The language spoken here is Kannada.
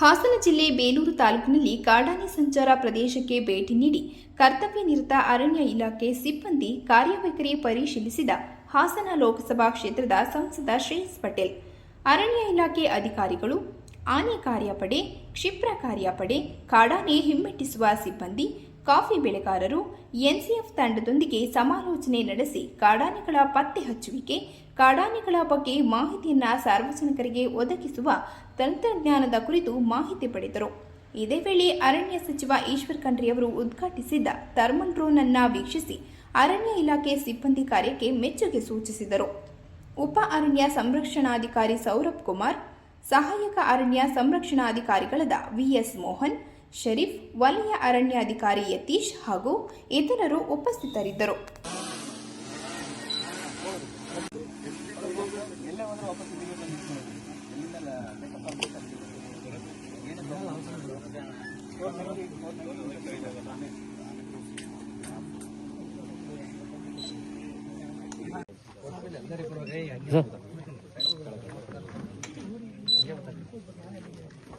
ಹಾಸನ ಜಿಲ್ಲೆ ಬೇಲೂರು ತಾಲೂಕಿನಲ್ಲಿ ಕಾಡಾನೆ ಸಂಚಾರ ಪ್ರದೇಶಕ್ಕೆ ಭೇಟಿ ನೀಡಿ ಕರ್ತವ್ಯ ನಿರತ ಅರಣ್ಯ ಇಲಾಖೆ ಸಿಬ್ಬಂದಿ ಕಾರ್ಯವೈಖರಿ ಪರಿಶೀಲಿಸಿದ ಹಾಸನ ಲೋಕಸಭಾ ಕ್ಷೇತ್ರದ ಸಂಸದ ಶ್ರೇಯಸ್ ಪಟೇಲ್. ಅರಣ್ಯ ಇಲಾಖೆ ಅಧಿಕಾರಿಗಳು, ಆನೆ ಕಾರ್ಯಪಡೆ, ಕ್ಷಿಪ್ರ ಕಾರ್ಯಪಡೆ, ಕಾಡಾನೆ ಹಿಮ್ಮೆಟ್ಟಿಸುವ ಸಿಬ್ಬಂದಿ ಕಾಫಿ ಬೆಳೆಗಾರರು ಎನ್ಸಿಎಫ್ ತಂಡದೊಂದಿಗೆ ಸಮಾಲೋಚನೆ ನಡೆಸಿ ಕಾಡಾನೆಗಳ ಪತ್ತೆ ಹಚ್ಚುವಿಕೆ, ಕಾಡಾನೆಗಳ ಬಗ್ಗೆ ಮಾಹಿತಿಯನ್ನು ಸಾರ್ವಜನಿಕರಿಗೆ ಒದಗಿಸುವ ತಂತ್ರಜ್ಞಾನದ ಕುರಿತು ಮಾಹಿತಿ ಪಡೆದರು. ಇದೇ ವೇಳೆ ಅರಣ್ಯ ಸಚಿವ ಈಶ್ವರ್ ಖಂಡ್ರಿ ಅವರು ಉದ್ಘಾಟಿಸಿದ್ದ ಥರ್ಮಲ್ ಡ್ರೋನ್ ಅನ್ನ ವೀಕ್ಷಿಸಿ ಅರಣ್ಯ ಇಲಾಖೆ ಸಿಬ್ಬಂದಿ ಕಾರ್ಯಕ್ಕೆ ಮೆಚ್ಚುಗೆ ಸೂಚಿಸಿದರು. ಉಪ ಅರಣ್ಯ ಸಂರಕ್ಷಣಾಧಿಕಾರಿ ಸೌರಭ್ ಕುಮಾರ್, ಸಹಾಯಕ ಅರಣ್ಯ ಸಂರಕ್ಷಣಾಧಿಕಾರಿಗಳಾದ ವಿಎಸ್ ಮೋಹನ್ ಶರೀಫ್ ವಲಯ ಅರಣ್ಯಾಧಿಕಾರಿ ಯತೀಶ್ ಹಾಗೂ ಇತರರು ಉಪಸ್ಥಿತರಿದ್ದರು.